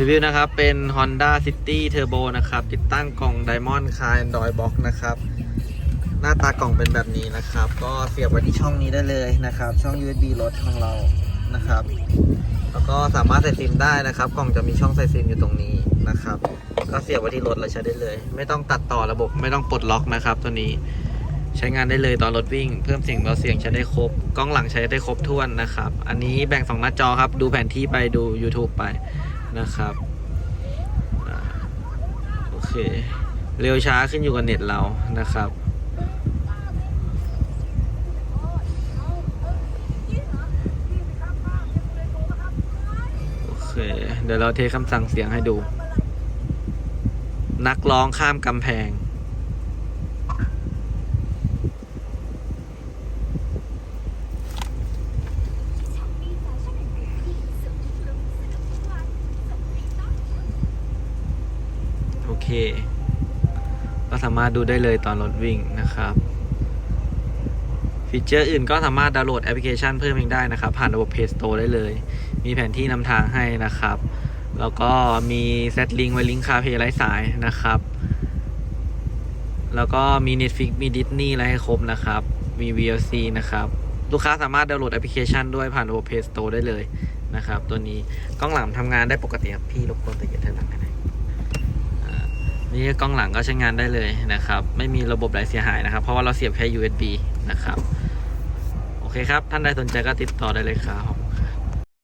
รีวิวนะครับ เป็น Honda City Turbo นะครับ ติดตั้งกล่อง Diamond Car Android Box นะครับ หน้าตากล่องเป็นแบบนี้นะครับ ก็เสียบไว้ที่ช่องนี้ได้เลยนะครับ ช่อง USB รถของเรานะครับ แล้วก็สามารถใส่ซิมได้นะครับ กล่องจะมีช่องใส่ซิมอยู่ตรงนี้นะครับ ก็เสียบไว้ที่รถแล้วใช้ได้เลย ไม่ต้องตัดต่อระบบ ไม่ต้องปลดล็อกนะครับ ตัวนี้ใช้งานได้เลยตอนรถวิ่ง เพิ่มเสียงเบาเสียงใช้ได้ครบ กล้องหลังใช้ได้ครบถ้วนนะครับ อันนี้แบ่งสองหน้าจอครับ ดูแผนที่ไปดู YouTube ไป นะครับอโอเคเร็วช้าขึ้นอยู่กับเน็ตเรานะครับโอเคเดี๋ยวเราเทคำสั่งเสียงให้ดู นักร้องข้ามกำแพง เค ก็สามารถดูได้เลยตอนรถวิ่งนะครับ ฟีเจอร์อื่นก็สามารถดาวน์โหลดแอปพลิเคชันเพิ่มเองได้นะครับ ผ่านระบบ Play Store ได้เลย มีแผนที่นำทางให้นะครับ แล้วก็มีเซตลิงก์ไว้ลิงก์คาเพย์ไร้สายนะครับแล้วก็มี Netflix มี Disney อะไรให้ครบนะครับ มี VLC นะครับ ลูกค้าสามารถดาวน์โหลดแอปพลิเคชันด้วยผ่านระบบ Play Store ได้เลยนะครับ ตัวนี้กล้องหลังทำงานได้ปกติครับ พี่รบกวนตะเกียบเท่าหลังกันน่อยอ่า นี่กล้องหลังก็ใช้งานได้เลยนะครับ ไม่มีระบบไหลเสียหายนะครับ เพราะว่าเราเสียบแค่ USB นะครับ โอเคครับ ท่านใดสนใจก็ติดต่อได้เลยครับ